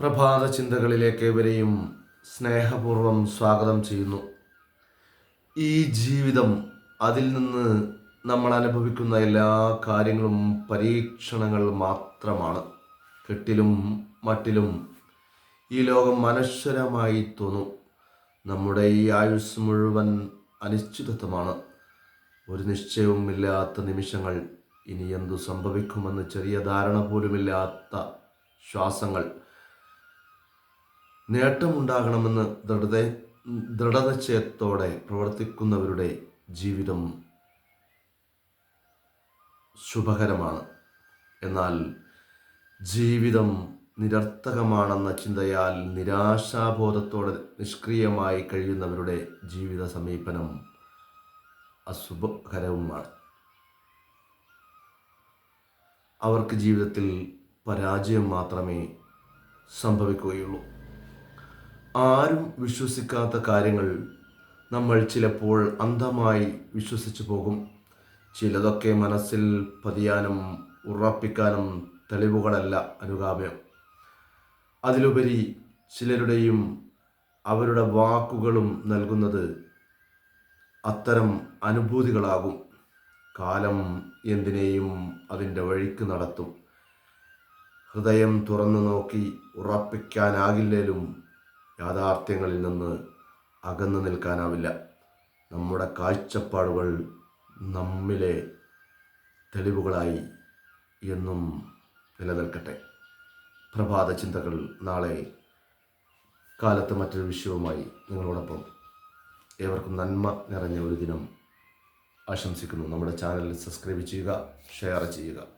പ്രഭാത ചിന്തകളിലേക്ക് ഇവരെയും സ്നേഹപൂർവം സ്വാഗതം ചെയ്യുന്നു. ഈ ജീവിതം അതിൽ നിന്ന് നമ്മൾ അനുഭവിക്കുന്ന എല്ലാ കാര്യങ്ങളും പരീക്ഷണങ്ങൾ മാത്രമാണ്. കെട്ടിലും മട്ടിലും ഈ ലോകം മനശ്വരമായി തോന്നും. നമ്മുടെ ഈ ആയുസ് മുഴുവൻ അനിശ്ചിതത്വമാണ്. ഒരു നിശ്ചയവുമില്ലാത്ത നിമിഷങ്ങൾ ഇനി എന്തു സംഭവിക്കുമെന്ന് ചെറിയ ധാരണ പോലുമില്ലാത്ത ശ്വാസങ്ങൾ നേട്ടമുണ്ടാകണമെന്ന് ദൃഢത ദൃഢനിശ്ചയത്തോടെ പ്രവർത്തിക്കുന്നവരുടെ ജീവിതം ശുഭകരമാണ്. എന്നാൽ ജീവിതം നിരർത്ഥകമാണെന്ന ചിന്തയാൽ നിരാശാബോധത്തോടെ നിഷ്ക്രിയമായി കഴിയുന്നവരുടെ ജീവിത സമീപനം അശുഭകരവുമാണ്. അവർക്ക് ജീവിതത്തിൽ പരാജയം മാത്രമേ സംഭവിക്കുകയുള്ളൂ. ആരും വിശ്വസിക്കാത്ത കാര്യങ്ങൾ നമ്മൾ ചിലപ്പോൾ അന്ധമായി വിശ്വസിച്ചു പോകും. ചിലതൊക്കെ മനസ്സിൽ പതിയാനും ഉറപ്പിക്കാനും തെളിവുകളല്ല അനുഗാമ്യം. അതിലുപരി ചിലരുടെയും അവരുടെ വാക്കുകളും നൽകുന്നത് അത്തരം അനുഭൂതികളാകും. കാലം എന്തിനേയും അതിന്റെ വഴിക്ക് നടത്തും. ഹൃദയം തുറന്നു നോക്കി ഉറപ്പിക്കാനാകില്ലേലും യാഥാർത്ഥ്യങ്ങളിൽ നിന്ന് അകന്നു നിൽക്കാനാവില്ല. നമ്മുടെ കാഴ്ചപ്പാടുകൾ നമ്മിലെ തെളിവുകളായി എന്നും നിലനിൽക്കട്ടെ. പ്രഭാത ചിന്തകൾ നാളെ കാലത്ത് മറ്റൊരു വിഷയവുമായി നിങ്ങളോടൊപ്പം. ഏവർക്കും നന്മ നിറഞ്ഞ ഒരു ദിനം ആശംസിക്കുന്നു. നമ്മുടെ ചാനൽ സബ്സ്ക്രൈബ് ചെയ്യുക ഷെയർ ചെയ്യുക.